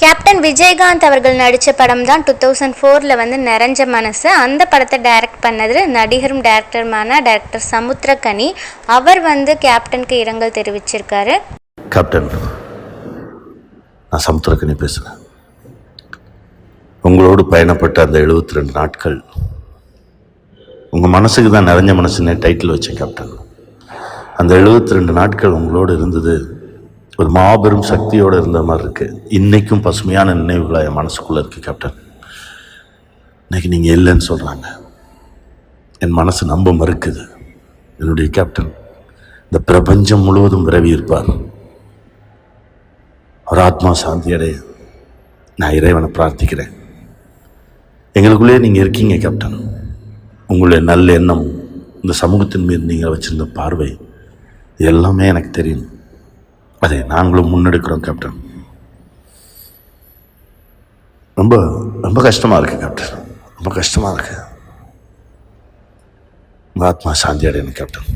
Captain Vijayakanth அவர்கள் நடித்த படம் தான் டூ தௌசண்ட் ஃபோரில் வந்து நிறைஞ்ச மனசு. அந்த படத்தை டைரக்ட் பண்ணது நடிகரும் டேரக்டருமான டைரக்டர் சமுத்திரகனி அவர் வந்து கேப்டனுக்கு இரங்கல் தெரிவிச்சிருக்காரு. கேப்டன் நான் சமுத்திரகனி பேசுகிறேன் உங்களோடு பயணப்பட்ட அந்த 72 ரெண்டு நாட்கள் உங்கள் மனசுக்கு தான் நிறைஞ்ச மனசுன்னே டைட்டில் வச்சேன் கேப்டன். அந்த 72 ரெண்டு நாட்கள் உங்களோடு இருந்தது ஒரு மாபெரும் சக்தியோடு இருந்த மாதிரி இருக்குது இன்றைக்கும் பசுமையான நினைவுகளாக என் மனசுக்குள்ளே இருக்குது கேப்டன் இன்றைக்கி நீங்கள் இல்லைன்னு சொல்கிறாங்க என் மனசு நம்ப மறுக்குது. என்னுடைய கேப்டன் இந்த பிரபஞ்சம் முழுவதும் விரவி இருப்பார். அவர் ஆத்மா சாந்தி அடைய நான் இறைவனை பிரார்த்திக்கிறேன். எங்களுக்குள்ளே நீங்கள் இருக்கீங்க கேப்டன் உங்களுடைய நல்ல எண்ணம் இந்த சமூகத்தின் மீது நீங்கள் வச்சுருந்த பார்வை இது எல்லாமே எனக்கு தெரியும். அதை நாங்களும் முன்னெடுக்கிறோம் கேப்டன் ரொம்ப ரொம்ப கஷ்டமாக இருக்குது கேப்டன் ரொம்ப கஷ்டமாக இருக்கு. உங்கள் ஆத்மா சாந்தி அடையணும் கேப்டன்